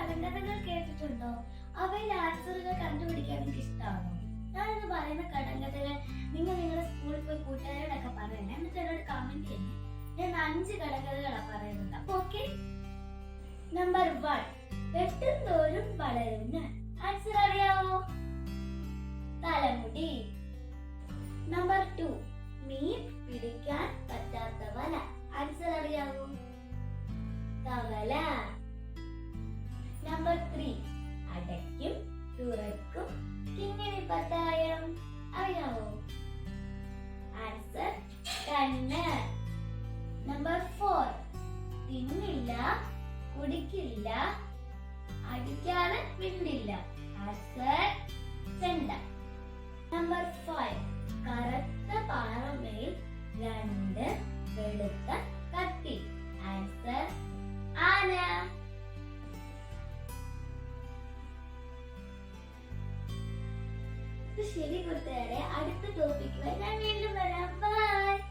കടങ്കഥകൾ കേട്ടിട്ടുണ്ടോ? അവയിൽ ആൻസറുകൾ കണ്ടുപിടിക്കാൻ എനിക്ക് ഇഷ്ടമാണോ ഞാനിന്ന് പറയുന്ന കടങ്കഥകൾ നിങ്ങൾ നിങ്ങളുടെ സ്കൂളിൽ പോയി കൂട്ടുകാരോടൊക്കെ പറയണേ. എന്നിട്ട് എന്നോട് കമന്റ് ചെയ്യണേ. ഞാൻ അഞ്ച് കടങ്കഥകളാണ് പറയുന്നത്. അപ്പൊ ഓക്കെ നമ്പർ വൺ വെട്ടും തോറും വളരുന്ന ആൻസർ അറിയാമോ തലമുടി. നമ്പർ ടു മീൻ പിടിക്കാൻ പറ്റാത്ത വല ആൻസർ അറിയാമോ തവല. നമ്പർ ത്രീ അടയ്ക്കും തുറക്കും കിങ്ങിണി പത്തായം അറിയാമോ ആൻസർ കണ്ണ് നമ്പർ ഫോർ തിന്നില്ല കുടിക്കില്ല അടിക്കാതെ മിണ്ടില്ല. ആൻസർ ചെണ്ട നമ്പർ ഫൈവ് ശരി കൂട്ടുകാരെ. അടുത്ത ടോപ്പിക്കുമായി ഞാൻ വീണ്ടും വരാം. ബൈ